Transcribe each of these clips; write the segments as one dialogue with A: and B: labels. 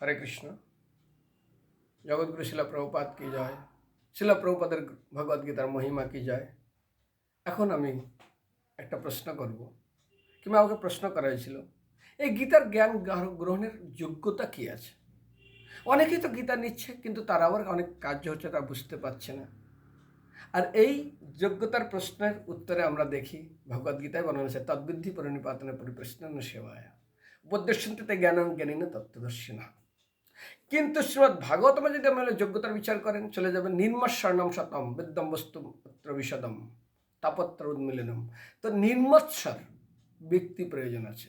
A: হরে কৃষ্ণ। জগৎগুরু শিলা প্রভুপাত কি জয়? শিলা প্রভুপাদের ভগবদ্গীতার মহিমা কি জয়? এখন আমি একটা প্রশ্ন করব। কিংবা আমাকে প্রশ্ন করা হয়েছিল, এই গীতার জ্ঞান গ্রহণের যোগ্যতা কি আছে? অনেকেই তো গীতা নিচ্ছে, কিন্তু তারা আবার অনেক কার্য হচ্ছে তা বুঝতে পারছে না। আর এই যোগ্যতার প্রশ্নের উত্তরে আমরা দেখি ভগবদ্গীতায় বর্ণনা আছে, তদ্বুদ্ধি পরিণিপাতনে পরিপ্রশ্ন সেবায়। উপদেশন্তে জ্ঞানম জ্ঞানীন তত্ত্বদর্শী না কিন্তু শ্রীমৎ ভাগবতমে যদি আমরা যোগ্যতার বিচার করেন, চলে যাবেন নির্মৎসর্ণম শতম বিদ্যম বস্তু বিশদম তাপত্র উন্মিলনম। তো নির্মৎসর ব্যক্তি প্রয়োজন আছে।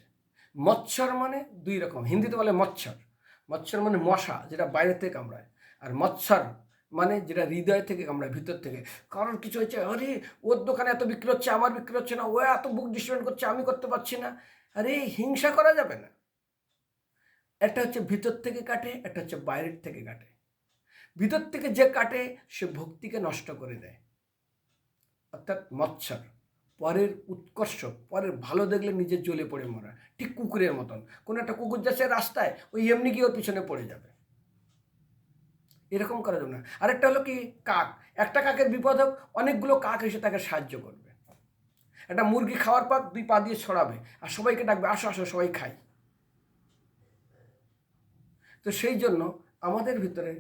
A: মৎসর মানে দুই রকম, হিন্দিতে বলে মৎসর। মৎসর মানে মশা, যেটা বাইরে থেকে কামড়ায়। আর মৎসর মানে যেটা হৃদয় থেকে কামড়ায়, ভিতর থেকে। কারণ কিছু হচ্ছে আরে, ওর দোকানে এত বিক্রি হচ্ছে, আমার বিক্রি হচ্ছে না, ও এত বুক ডিস্ট্রিবিউট করছে, আমি করতে পারছি না। আরে, হিংসা করা যাবে না। একটা হচ্ছে ভিতর থেকে কাটে একটা হচ্ছে বাইরের থেকে কাটে। ভিতর থেকে যে কাটে, সে ভক্তিকে নষ্ট করে দেয়। অর্থাৎ মৎসর, পরের উৎকর্ষ, পরের ভালো দেখলে নিজে জ্বলে পড়ে মরা। ঠিক কুকুরের মতন। কোনো একটা কুকুর যাচ্ছে রাস্তায়, ওই এমনি গিয়ে ওর পিছনে পড়ে যাবে। এরকম করা যাবে না। আরেকটা হলো কি, কাক। একটা কাকের বিপদ হোক, অনেকগুলো কাক এসে তাকে সাহায্য করবে। একটা মুরগি খাওয়ার পর দুই পা দিয়ে ছড়াবে, আর সবাইকে ডাকবে, আসো আসো, সবাই খাই। তো সেই জন্য আমাদের ভিতরে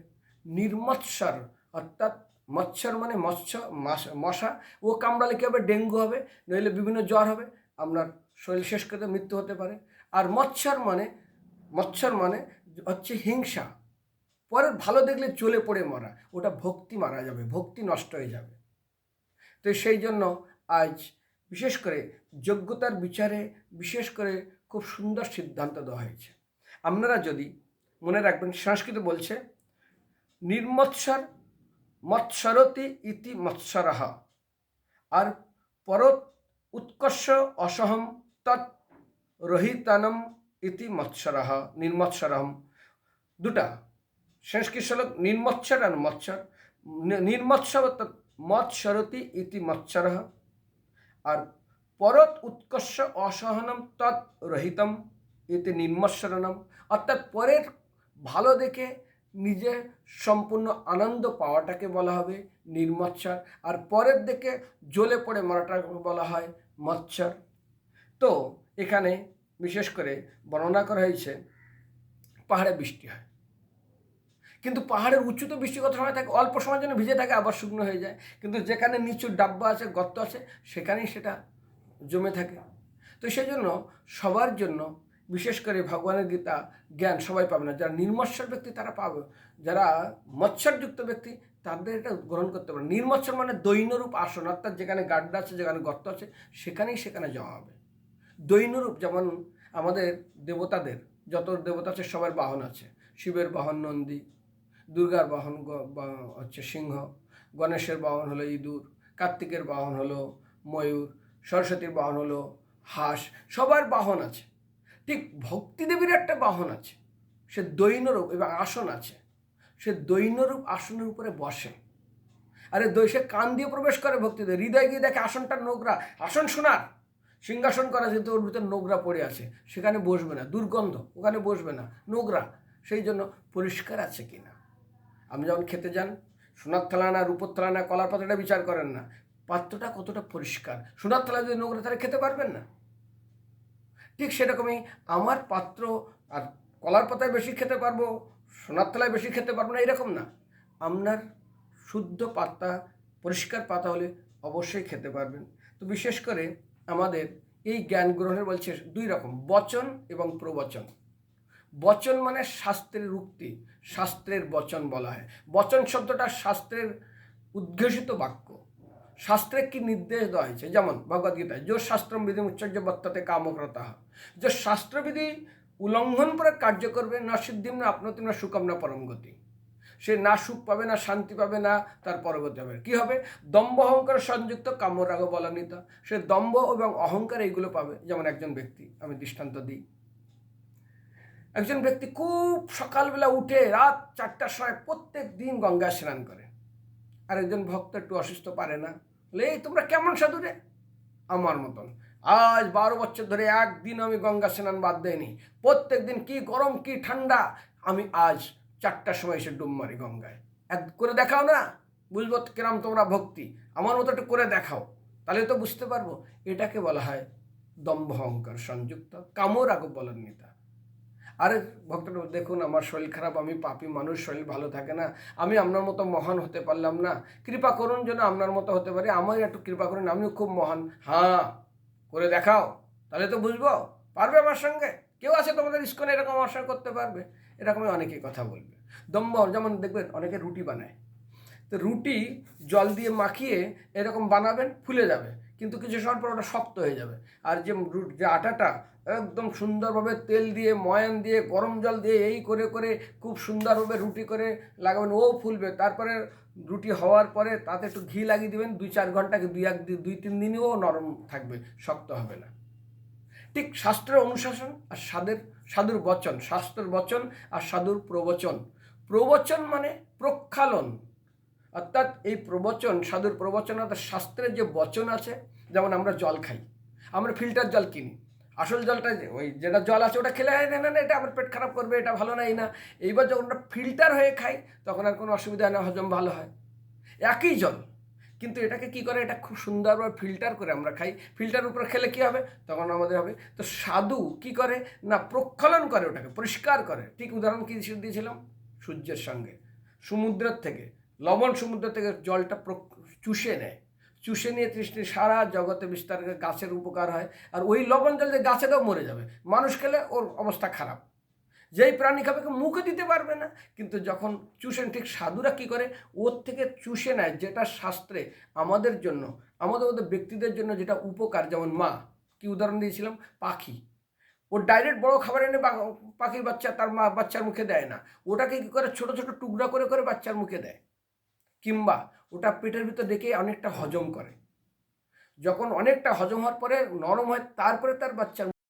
A: নির্মৎসর, অর্থাৎ মৎসর মানে মৎস্য মশা, ও কামড়ালে কী হবে? ডেঙ্গু হবে, নইলে বিভিন্ন জ্বর হবে, আপনার শরীর শেষ করতে মৃত্যু হতে পারে। আর মৎসর মানে মৎসর মানে হচ্ছে হিংসা। পরের ভালো দেখলে চলে পড়ে মরা, ওটা ভক্তি মারা যাবে, ভক্তি নষ্ট হয়ে যাবে। তো সেই জন্য আজ বিশেষ করে যোগ্যতার বিচারে বিশেষ করে খুব সুন্দর সিদ্ধান্ত দেওয়া হয়েছে। আপনারা যদি মনে রাখবেন, সংস্কৃত বলছে, নির্মৎসর মৎসরতি ইতি মৎসরহ। আর পরত উৎকর্ষ অসহম তৎ রহিতানম ইতি মৎসরহ, নির্মৎসরহম। দুটা, সংস্কৃত শ্লোক নির্মৎসর আর মৎসর। নির্মৎসর মৎসরতি ইতি মৎসরহ। আর পরত উৎকর্ষ অসহনম তৎ রহিতম এতে নির্মৎসরণম অর্থাৎ পরের ভালো দেখে নিজে সম্পূর্ণ আনন্দ পাওয়াটাকে বলা হবে নির্মৎসর আর পরের দিকে জ্বলে পড়ে মরাটাকে বলা হয় মৎসর তো এখানে বিশেষ করে বর্ণনা করা হয়েছে, পাহাড়ে বৃষ্টি হয়। কিন্তু পাহাড়ের উঁচুতে বৃষ্টি কত সময় থাকে, অল্প সময়ের জন্য ভিজে থাকে, আবার শুকনো হয়ে যায়। কিন্তু যেখানে নিচু ডাব্বা আছে, গর্ত আছে, সেখানেই সেটা জমে থাকে। তো সেই জন্য সবার জন্য বিশেষ করে ভগবানের গীতা, জ্ঞান সবাই পাবে না। যারা নির্মৎসর ব্যক্তি তারা পাবে। যারা মৎসরযুক্ত ব্যক্তি তাদের এটা গ্রহণ করতে পারে। নির্মৎসর মানে দৈন্যরূপ আসন, অর্থাৎ যেখানে গাড্ডা আছে, যেখানে গর্ত আছে, সেখানেই সেখানে যাওয়া হবে। দৈন্যরূপ যেমন আমাদের দেবতাদের, যত দেবতা আছে সবার বাহন আছে। শিবের বাহন নন্দী, দুর্গার বাহন হচ্ছে সিংহ, গণেশের বাহন হলো ইঁদুর, কার্তিকের বাহন হলো ময়ূর, সরস্বতীর বাহন হলো হাঁস, সবার বাহন আছে। ঠিক ভক্তিদেবীর একটা বাহন আছে। সে দৈন্যরূপ এবং আসন আছে। সে দৈন্যরূপ আসনের উপরে বসে। আরে দৈ, সে কান দিয়ে প্রবেশ করে ভক্তিদেব। হৃদয় গিয়ে দেখে আসনটা নোংরা। আসন শোনার সিংহাসন করা যেহেতু ওর ভিতরে নোংরা পড়ে আছে। সেখানে বসবে না, দুর্গন্ধ, ওখানে বসবে না, নোংরা। সেই জন্য পরিষ্কার আছে কি না? আপনি যখন খেতে যান, সোনার থালা না, রূপোর থালা না, কলার পাত্রটা বিচার করেন না। পাত্রটা কতটা পরিষ্কার? সোনার থালা যদি নোংরা, তাহলে খেতে পারবেন না। ঠিক সেরকমই আমার পাত্র আর কলার পাতায় বেশি খেতে পারব, সোনার তলায় বেশি খেতে পারব না, এরকম না। আপনার শুদ্ধ পাতা, পরিষ্কার পাতা হলে অবশ্যই খেতে পারবেন। তো বিশেষ করে আমাদের এই জ্ঞান গ্রহণের বলছে দুই রকম, বচন এবং প্রবচন। বচন মানে শাস্ত্রের উক্তি, শাস্ত্রের বচন বলা হয়। বচন শব্দটা শাস্ত্রের উদ্ঘোষিত বাক্য। শাস্ত্রে কি নির্দেশ দেওয়া হয়েছে, যেমন ভগবদ্গীতায়, যে শাস্ত্রম বিধি উচ্চর্য বত্তাতে কামক্রতা। যে শাস্ত্রবিধি উল্লঙ্ঘন করে কার্য করবে, না সিদ্ধিম, না আপনাতি না সুকম না পরম গতি। সে না সুখ পাবে, না শান্তি পাবে, না তার পরবর্তী হবে। কি হবে? দম্ভ অহংকার সংযুক্ত কামরাগ বলানিত। সে দম্ভ এবং অহংকার এইগুলো পাবে। যেমন একজন ব্যক্তি, আমি দৃষ্টান্ত দিই। একজন ব্যক্তি খুব সকালবেলা উঠে রাত চারটার সময় প্রত্যেক দিন গঙ্গা স্নান করে। আর একজন ভক্ত একটু অসুস্থ পারে না। বলে তোমরা কেমন সাধু রে আমার মতন। আজ বারো বছর ধরে একদিন আমি গঙ্গা স্নান বাদ দেয়নি প্রত্যেক দিন কী গরম, কি ঠান্ডা, আমি আজ চারটার সময় এসে ডুব মারি গঙ্গায়। এক করে দেখাও না, বুঝব কিরম তোমরা ভক্তি। আমার মতো একটু করে দেখাও, তাহলে তো বুঝতে পারব। এটাকে বলা হয় দম্ভ অহংকার সংযুক্ত। কামর আগ বলান্বিতা আরে ভক্তটা দেখুন আমার শরীর খারাপ, আমি পাপি মানুষ, শরীর ভালো থাকে না। আমি আপনার মতো মহান হতে পারলাম না। কৃপা করুন যেন আপনার মতো হতে পারি। আমার একটু কৃপা করুন, আমিও খুব মহান। হ্যাঁ করে দেখাও। তাহলে তো বুঝব। পারবে আমার সঙ্গে? কেউ আছে তোমাদের ইস্কনে এরকম আমার সঙ্গে করতে পারবে? এরকমই অনেকে কথা বলবে। দম্ভ যেমন দেখবেন, অনেকে রুটি বানায়। তো রুটি জল দিয়ে মাখিয়ে এরকম বানাবেন, ফুলে যাবে। কিন্তু কিছু সময় পর ওটা শক্ত হয়ে যাবে। আর যে যে আটাটা, একদম সুন্দরভাবে তেল দিয়ে ময়ান দিয়ে, গরম জল দিয়ে এই করে করে খুব সুন্দরভাবে রুটি করে লাগাবেন, ও ফুলবে। তারপরে রুটি হওয়ার পরে তাতে একটু ঘি লাগিয়ে দিবেন, দুই চার ঘন্টাকে দুই এক দুই তিন দিনেও নরম থাকবে, শক্ত হবে না। ঠিক শাস্ত্রের অনুশাসন আর সাধের সাধুর বচন, শাস্ত্রের বচন আর সাধুর প্রবচন। প্রবচন মানে প্রক্ষালন। অর্থাৎ এই প্রবচন, সাধুর প্রবচন অর্থাৎ শাস্ত্রের যে বচন আছে, যেমন আমরা জল খাই, আমরা ফিল্টার জল কিনি। আসল জলটা ওই যেটা জল আছে ওটা খেলে না না এটা আমার পেট খারাপ করবে, এটা ভালো নাই না। এইবার যখন ওটা ফিল্টার হয়ে খাই, তখন আর কোনো অসুবিধা হয় না, হজম ভালো হয়। একই জল, কিন্তু এটাকে কি করে? এটা খুব সুন্দরভাবে ফিল্টার করে আমরা খাই। ফিল্টার উপরে খেলে কি হবে? তখন আমাদের হবে। তো সাধু কি করে? না, প্রক্ষালন করে ওটাকে, পরিষ্কার করে। ঠিক উদাহরণ কি দিয়েছিলাম? সূর্যের সঙ্গে, সমুদ্রের থেকে। লবণ সমুদ্র থেকে জলটা চুষে নেয়। চুষে নিয়ে তৃষ্ণি সারা জগতে বিস্তার গাছের উপকার হয়। আর ওই লবণ জল যে গাছেরও মরে যাবে। মানুষ খেলে ওর অবস্থা খারাপ। যেই প্রাণী খাবে মুখে দিতে পারবে না। কিন্তু যখন চুষেন, ঠিক সাধুরা কী করে? ওর থেকে চুষে নেয় যেটা শাস্ত্রে আমাদের জন্য, আমাদের ওদের ব্যক্তিদের জন্য যেটা উপকার। যেমন মা, কি উদাহরণ দিয়েছিলাম? পাখি। ও ডাইরেক্ট বড় খাবার এনে পাখির বাচ্চা তার মা বাচ্চার মুখে দেয় না। ওটাকে কী করে? ছোট ছোট টুকরা করে করে বাচ্চার মুখে দেয়। কিংবা ওটা পেটের ভিতর রেখে অনেকটা হজম করে। যখন অনেকটা হজম হওয়ার পরে নরম হয়, তারপরে তার বাচ্চার